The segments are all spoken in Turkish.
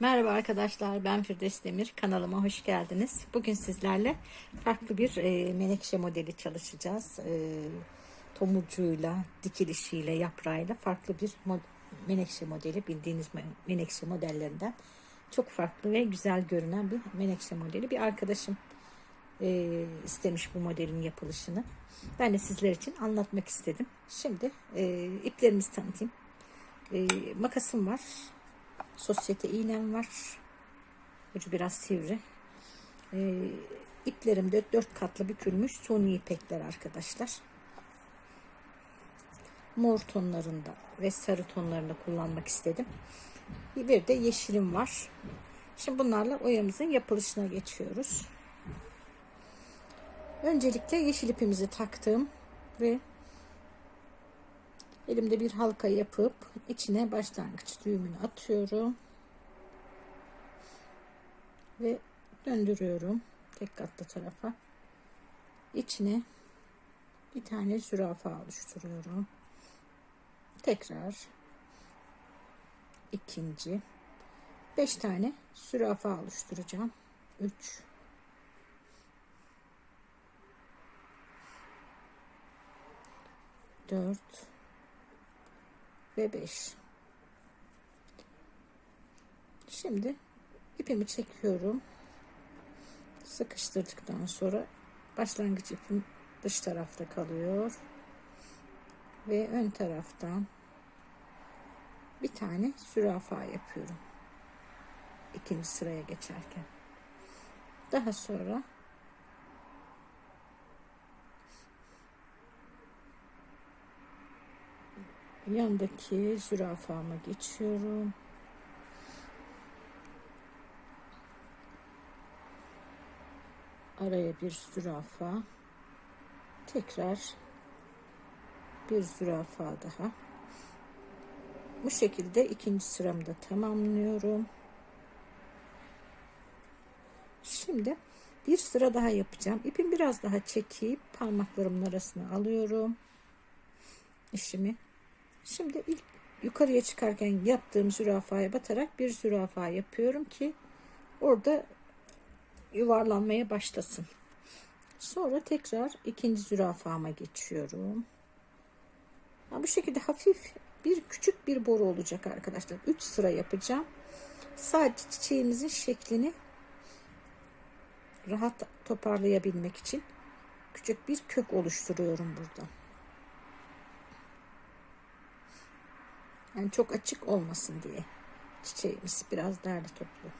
Merhaba arkadaşlar ben Firdevs Demir kanalıma hoş geldiniz. Bugün sizlerle farklı bir e, menekşe modeli çalışacağız. E, tomurcuğuyla, dikilişiyle, yaprağıyla farklı bir mod menekşe modeli bildiğiniz me- menekşe modellerinden. Çok farklı ve güzel görünen bir menekşe modeli. Bir arkadaşım e, istemiş bu modelin yapılışını. Ben de sizler için anlatmak istedim. Şimdi e, iplerimizi tanıtayım. E, makasım var. Sosyete iğnem var. Ucu biraz sivri. Ee, iplerim de dört katlı bükülmüş suni ipekler arkadaşlar. Mor tonlarında ve sarı tonlarında kullanmak istedim. Bir de yeşilim var. Şimdi bunlarla oyamızın yapılışına geçiyoruz. Öncelikle yeşil ipimizi taktım ve Elimde bir halka yapıp içine başlangıç düğümünü atıyorum. Ve döndürüyorum tek katlı tarafa. İçine bir tane zürafa oluşturuyorum. Tekrar ikinci beş tane zürafa oluşturacağım. Üç dört ve 5 şimdi ipimi çekiyorum. Sıkıştırdıktan sonra başlangıç ipim dış tarafta kalıyor. Ve ön taraftan bir tane zürafa yapıyorum. İkinci sıraya geçerken. Daha sonra yandaki zürafama geçiyorum. Araya bir zürafa. Tekrar bir zürafa daha. Bu şekilde ikinci sıramda tamamlıyorum. Şimdi bir sıra daha yapacağım. İpimi biraz daha çekip parmaklarımın arasına alıyorum. İşimi Şimdi ilk yukarıya çıkarken yaptığım zürafaya batarak bir zürafa yapıyorum ki orada yuvarlanmaya başlasın. Sonra tekrar ikinci zürafama geçiyorum. Ha, bu şekilde hafif bir küçük bir boru olacak arkadaşlar. 3 sıra yapacağım. Sadece çiçeğimizin şeklini rahat toparlayabilmek için küçük bir kök oluşturuyorum burada. Yani çok açık olmasın diye çiçeğimiz biraz derli toplu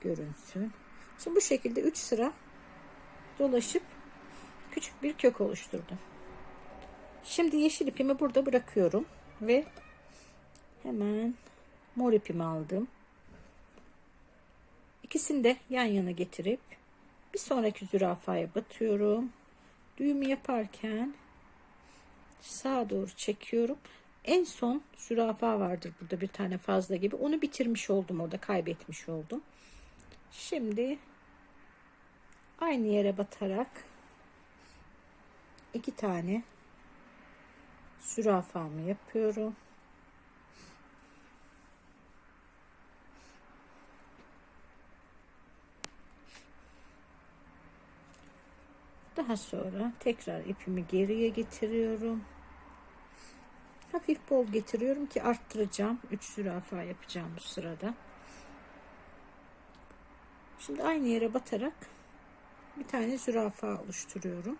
görünsün. Şimdi bu şekilde 3 sıra dolaşıp küçük bir kök oluşturdum. Şimdi yeşil ipimi burada bırakıyorum ve hemen mor ipimi aldım. İkisini de yan yana getirip bir sonraki zürafaya batıyorum. Düğümü yaparken sağa doğru çekiyorum. En son zürafa vardır burada bir tane fazla gibi. Onu bitirmiş oldum orada kaybetmiş oldum. Şimdi aynı yere batarak iki tane zürafamı yapıyorum. Daha sonra tekrar ipimi geriye getiriyorum. Hafif bol getiriyorum ki arttıracağım. 3 zürafa yapacağım bu sırada. Şimdi aynı yere batarak bir tane zürafa oluşturuyorum.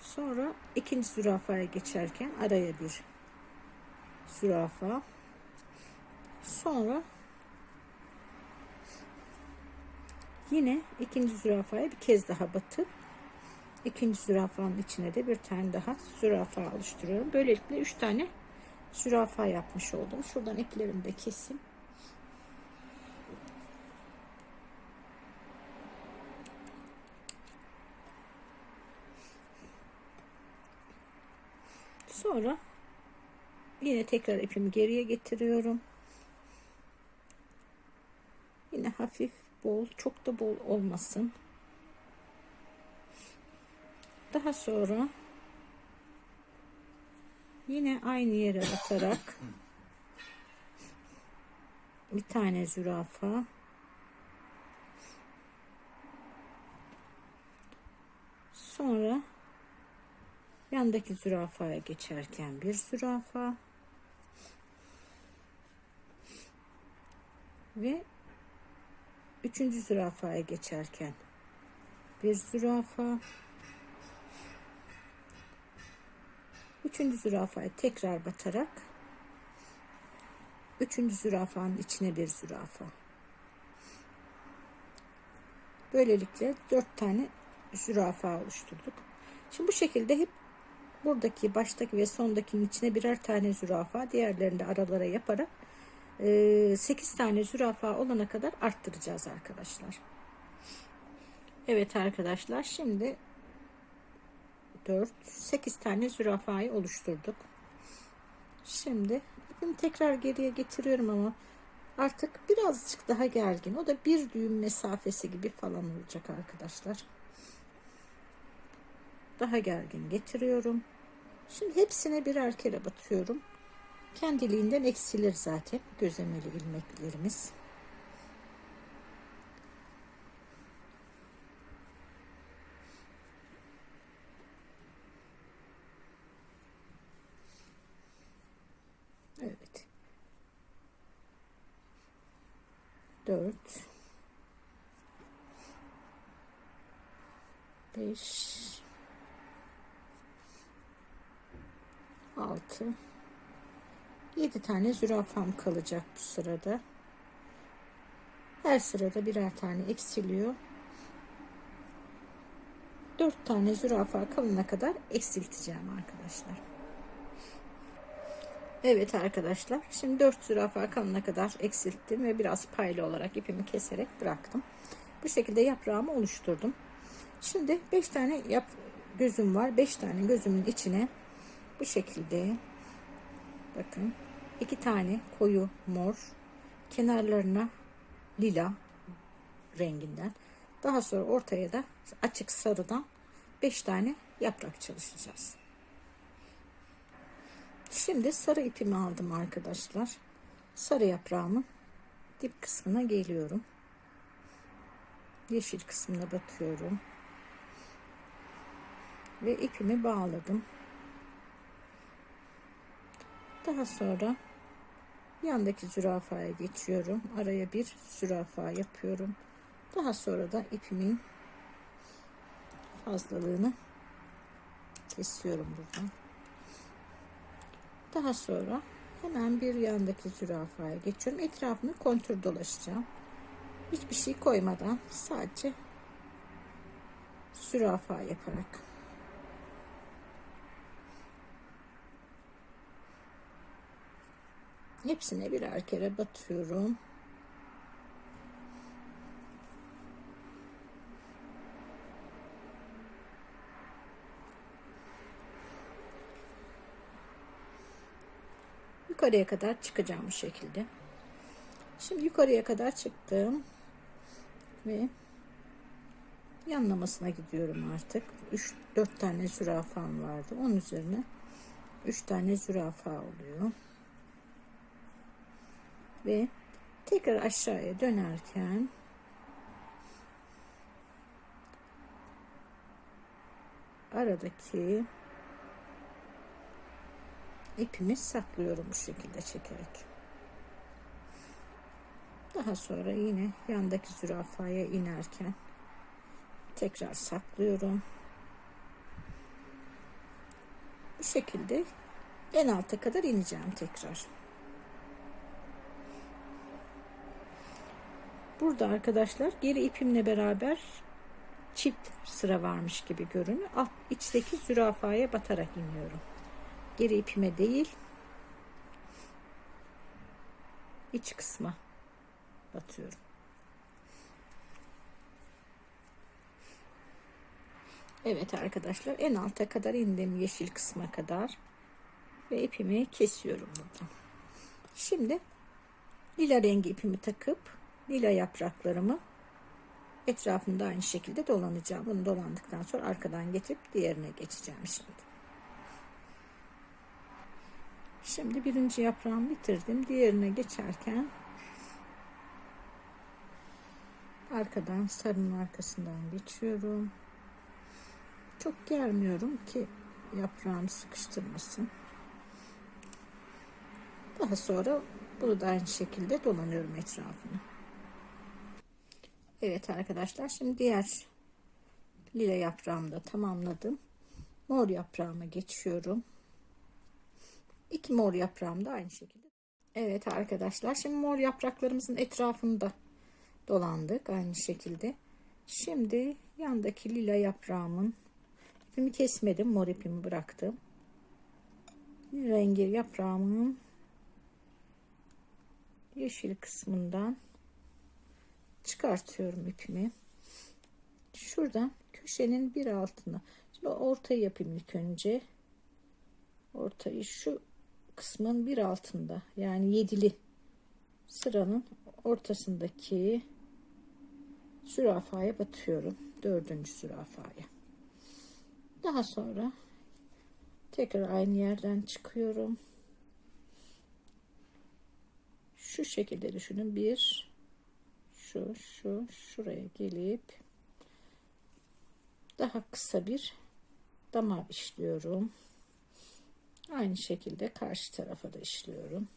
Sonra ikinci zürafaya geçerken araya bir zürafa. Sonra yine ikinci zürafaya bir kez daha batıp ikinci zürafanın içine de bir tane daha zürafa oluşturuyorum. Böylelikle üç tane zürafa yapmış oldum. Şuradan iplerimi de keseyim. Sonra yine tekrar ipimi geriye getiriyorum. Yine hafif bol, çok da bol olmasın. Daha sonra Yine aynı yere batarak bir tane zürafa sonra yandaki zürafaya geçerken bir zürafa ve üçüncü zürafaya geçerken bir zürafa üçüncü zürafaya tekrar batarak üçüncü zürafanın içine bir zürafa böylelikle dört tane zürafa oluşturduk şimdi bu şekilde hep buradaki baştaki ve sondakinin içine birer tane zürafa diğerlerini de aralara yaparak 8 tane zürafa olana kadar arttıracağız arkadaşlar. Evet arkadaşlar şimdi 4 8 tane zürafayı oluşturduk. Şimdi ipimi tekrar geriye getiriyorum ama artık birazcık daha gergin. O da bir düğüm mesafesi gibi falan olacak arkadaşlar. Daha gergin getiriyorum. Şimdi hepsine birer kere batıyorum kendiliğinden eksilir zaten gözlemeli ilmeklerimiz. Evet. Dört. Beş. Altı. 7 tane zürafam kalacak bu sırada. Her sırada birer tane eksiliyor. 4 tane zürafa kalana kadar eksilteceğim arkadaşlar. Evet arkadaşlar. Şimdi 4 zürafa kalana kadar eksilttim ve biraz paylı olarak ipimi keserek bıraktım. Bu şekilde yaprağımı oluşturdum. Şimdi 5 tane yap gözüm var. 5 tane gözümün içine bu şekilde bakın iki tane koyu mor kenarlarına lila renginden daha sonra ortaya da açık sarıdan 5 tane yaprak çalışacağız. Şimdi sarı ipimi aldım arkadaşlar. Sarı yaprağımın dip kısmına geliyorum. Yeşil kısmına batıyorum. Ve ipimi bağladım. Daha sonra yandaki zürafaya geçiyorum. Araya bir zürafa yapıyorum. Daha sonra da ipimin fazlalığını kesiyorum buradan. Daha sonra hemen bir yandaki zürafaya geçiyorum. Etrafını kontur dolaşacağım. Hiçbir şey koymadan sadece zürafa yaparak. Hepsine birer kere batıyorum. Yukarıya kadar çıkacağım bu şekilde. Şimdi yukarıya kadar çıktım. Ve yanlamasına gidiyorum artık. 3 4 tane zürafam vardı. Onun üzerine 3 tane zürafa oluyor ve tekrar aşağıya dönerken aradaki ipimi saklıyorum bu şekilde çekerek. Daha sonra yine yandaki zürafaya inerken tekrar saklıyorum. Bu şekilde en alta kadar ineceğim tekrar. Burada arkadaşlar geri ipimle beraber çift sıra varmış gibi görünüyor. Alt içteki zürafaya batarak iniyorum. Geri ipime değil iç kısma batıyorum. Evet arkadaşlar en alta kadar indim yeşil kısma kadar ve ipimi kesiyorum buradan. Şimdi lila rengi ipimi takıp lila yapraklarımı etrafında aynı şekilde dolanacağım. Bunu dolandıktan sonra arkadan getirip diğerine geçeceğim şimdi. Şimdi birinci yaprağımı bitirdim. Diğerine geçerken arkadan sarının arkasından geçiyorum. Çok germiyorum ki yaprağım sıkıştırmasın. Daha sonra bunu da aynı şekilde dolanıyorum etrafını. Evet arkadaşlar şimdi diğer lila yaprağımı da tamamladım. Mor yaprağıma geçiyorum. İki mor yaprağım da aynı şekilde. Evet arkadaşlar şimdi mor yapraklarımızın etrafında dolandık aynı şekilde. Şimdi yandaki lila yaprağımın ipimi kesmedim. Mor ipimi bıraktım. Rengi yaprağımın yeşil kısmından çıkartıyorum ipimi. Şuradan köşenin bir altına. Şimdi ortayı yapayım ilk önce. Ortayı şu kısmın bir altında yani yedili sıranın ortasındaki zürafaya batıyorum. Dördüncü zürafaya. Daha sonra tekrar aynı yerden çıkıyorum. Şu şekilde düşünün. Bir şu şu şuraya gelip daha kısa bir damar işliyorum. Aynı şekilde karşı tarafa da işliyorum.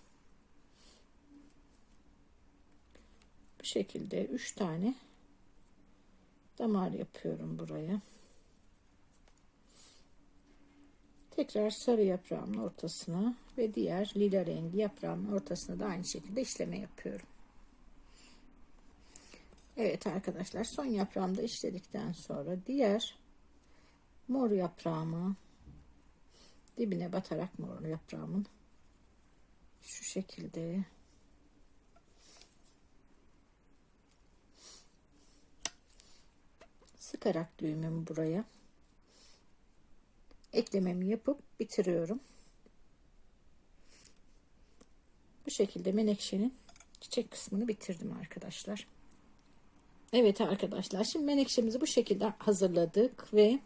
Bu şekilde 3 tane damar yapıyorum buraya. Tekrar sarı yaprağımın ortasına ve diğer lila rengi yaprağımın ortasına da aynı şekilde işleme yapıyorum. Evet arkadaşlar son yaprağımda işledikten sonra diğer mor yaprağımı dibine batarak mor yaprağımın şu şekilde sıkarak düğümümü buraya eklememi yapıp bitiriyorum. Bu şekilde menekşenin çiçek kısmını bitirdim arkadaşlar. Evet arkadaşlar şimdi menekşemizi bu şekilde hazırladık ve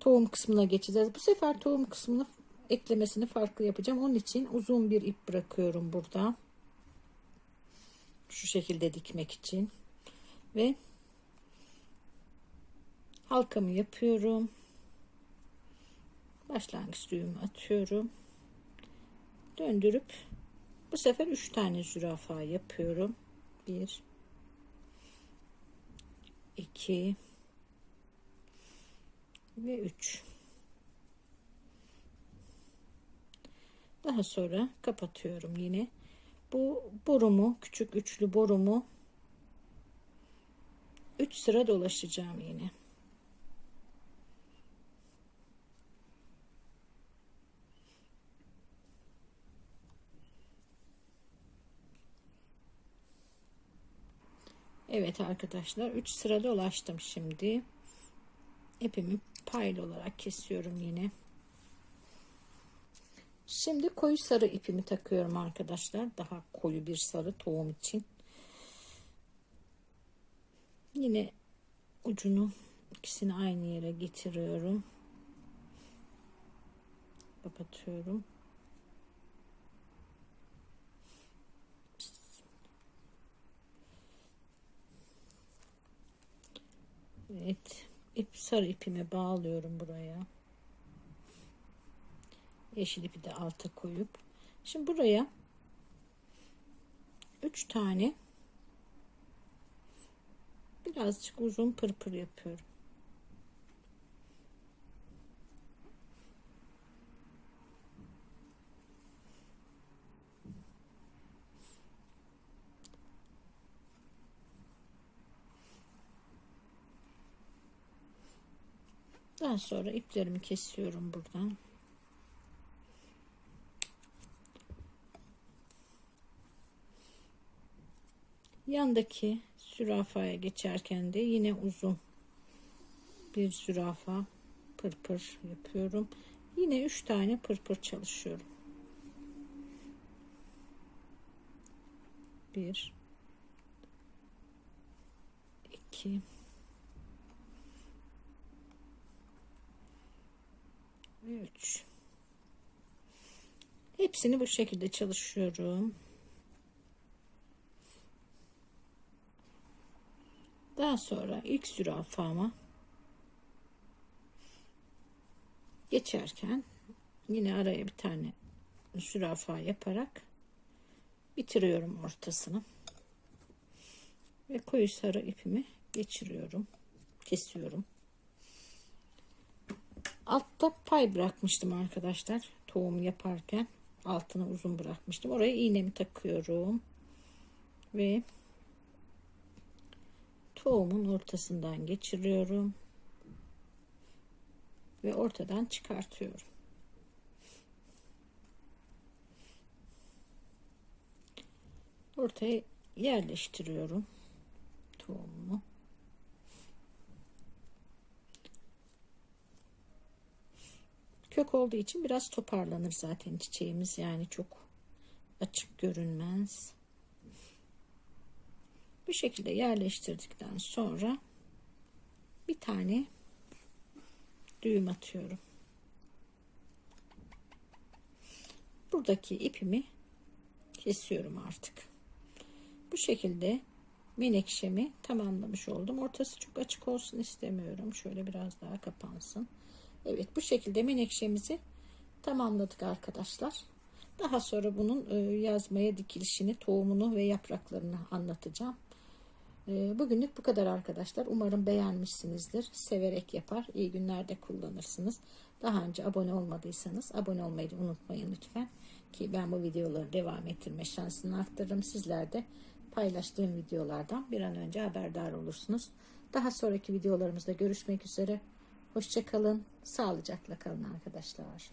tohum kısmına geçeceğiz. Bu sefer tohum kısmını eklemesini farklı yapacağım. Onun için uzun bir ip bırakıyorum burada. Şu şekilde dikmek için. Ve halkamı yapıyorum. Başlangıç düğümü atıyorum. Döndürüp bu sefer 3 tane zürafa yapıyorum. 1 2 ve 3 daha sonra kapatıyorum yine. Bu borumu küçük üçlü borumu 3 sıra dolaşacağım yine. Evet arkadaşlar 3 sıra dolaştım şimdi ipimi paylı olarak kesiyorum yine. Şimdi koyu sarı ipimi takıyorum arkadaşlar. Daha koyu bir sarı tohum için. Yine ucunu ikisini aynı yere getiriyorum. Kapatıyorum. Evet ip sarı ipimi bağlıyorum buraya. Yeşil ipi de alta koyup şimdi buraya 3 tane birazcık uzun pırpır yapıyorum. Daha sonra iplerimi kesiyorum buradan. Yandaki zürafaya geçerken de yine uzun bir zürafa pırpır yapıyorum. Yine üç tane pırpır çalışıyorum. Bir, iki, 3 Hepsini bu şekilde çalışıyorum. Daha sonra ilk zürafama geçerken yine araya bir tane zürafa yaparak bitiriyorum ortasını. Ve koyu sarı ipimi geçiriyorum. Kesiyorum. Altta pay bırakmıştım arkadaşlar. Tohum yaparken altına uzun bırakmıştım. Oraya iğnemi takıyorum. Ve tohumun ortasından geçiriyorum. Ve ortadan çıkartıyorum. Ortaya yerleştiriyorum tohumumu. Kök olduğu için biraz toparlanır zaten çiçeğimiz yani çok açık görünmez. Bu şekilde yerleştirdikten sonra bir tane düğüm atıyorum. Buradaki ipimi kesiyorum artık. Bu şekilde menekşemi tamamlamış oldum. Ortası çok açık olsun istemiyorum. Şöyle biraz daha kapansın. Evet bu şekilde menekşemizi tamamladık arkadaşlar. Daha sonra bunun e, yazmaya dikilişini, tohumunu ve yapraklarını anlatacağım. E, bugünlük bu kadar arkadaşlar. Umarım beğenmişsinizdir. Severek yapar. İyi günlerde kullanırsınız. Daha önce abone olmadıysanız abone olmayı unutmayın lütfen. Ki ben bu videoları devam ettirme şansını arttırırım. Sizler de paylaştığım videolardan bir an önce haberdar olursunuz. Daha sonraki videolarımızda görüşmek üzere. Hoşçakalın. Sağlıcakla kalın arkadaşlar.